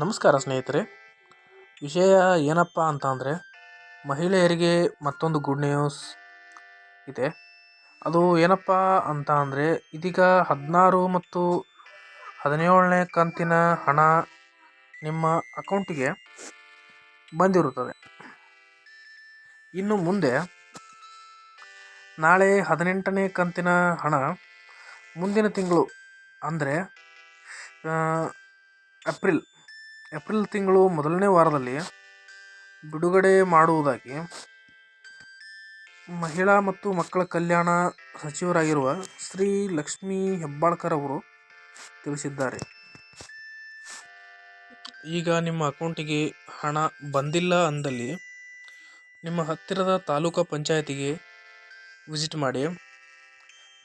ನಮಸ್ಕಾರ ಸ್ನೇಹಿತರೆ. ವಿಷಯ ಏನಪ್ಪ ಅಂತ ಅಂದರೆ ಮಹಿಳೆಯರಿಗೆ ಮತ್ತೊಂದು ಗುಡ್ ನ್ಯೂಸ್ ಇದೆ. ಅದು ಏನಪ್ಪ ಅಂತ ಅಂದರೆ ಇದೀಗ ಹದಿನಾರು ಮತ್ತು ಹದಿನೇಳನೇ ಕಂತಿನ ಹಣ ನಿಮ್ಮ ಅಕೌಂಟಿಗೆ ಬಂದಿರುತ್ತದೆ. ಇನ್ನು ಮುಂದೆ, ನಾಳೆ ಹದಿನೆಂಟನೇ ಕಂತಿನ ಹಣ ಮುಂದಿನ ತಿಂಗಳು, ಅಂದರೆ ಏಪ್ರಿಲ್. ಏಪ್ರಿಲ್ ತಿಂಗಳು ಮೊದಲನೇ ವಾರದಲ್ಲಿ ಬಿಡುಗಡೆ ಮಾಡುವುದಾಗಿ ಮಹಿಳಾ ಮತ್ತು ಮಕ್ಕಳ ಕಲ್ಯಾಣ ಸಚಿವರಾಗಿರುವ ಶ್ರೀ ಲಕ್ಷ್ಮೀ ಹೆಬ್ಬಾಳ್ಕರ್ ಅವರು ತಿಳಿಸಿದ್ದಾರೆ. ಈಗ ನಿಮ್ಮ ಅಕೌಂಟಿಗೆ ಹಣ ಬಂದಿಲ್ಲ ಅಂದಲ್ಲಿ ನಿಮ್ಮ ಹತ್ತಿರದ ತಾಲೂಕು ಪಂಚಾಯತಿಗೆ ವಿಸಿಟ್ ಮಾಡಿ.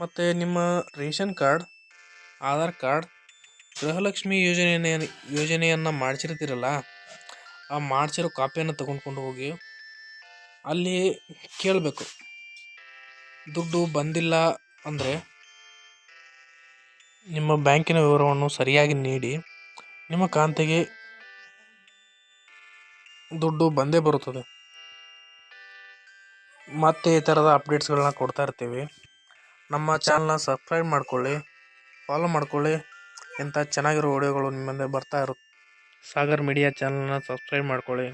ಮತ್ತು ನಿಮ್ಮ ration card, Aadhaar card Gruhalakshmi ಯೋಜನೆಯನ್ನು ಯೋಜನೆಯನ್ನು ಮಾಡಿಸಿರ್ತೀರಲ್ಲ, ಆ ಮಾಡಿಸಿರೋ ಕಾಪಿಯನ್ನು ತಗೊಂಡ್ಕೊಂಡು ಹೋಗಿ ಅಲ್ಲಿ ಕೇಳಬೇಕು. ದುಡ್ಡು ಬಂದಿಲ್ಲ ಅಂದರೆ ನಿಮ್ಮ ಬ್ಯಾಂಕಿನ ವಿವರವನ್ನು ಸರಿಯಾಗಿ ನೀಡಿ, ನಿಮ್ಮ ಖಾತೆಗೆ ದುಡ್ಡು ಬಂದೇ ಬರುತ್ತದೆ. ಮತ್ತೆ ಈ ಥರದ ಅಪ್ಡೇಟ್ಸ್ಗಳನ್ನ ಕೊಡ್ತಾ ಇರ್ತೀವಿ. ನಮ್ಮ ಚಾನಲ್ನ ಸಬ್ಸ್ಕ್ರೈಬ್ ಮಾಡ್ಕೊಳ್ಳಿ, ಫಾಲೋ ಮಾಡ್ಕೊಳ್ಳಿ. ಇಂಥ ಚೆನ್ನಾಗಿರೋ ವಿಡಿಯೋಗಳು ನಿಮ್ಮ ಮುಂದೆ ಬರ್ತಾ ಇರುತ್ತೆ ಸಾಗರ್ ಮೀಡಿಯಾ ಚಾನಲ್ನ ಸಬ್ಸ್ಕ್ರೈಬ್ ಮಾಡ್ಕೊಳ್ಳಿ.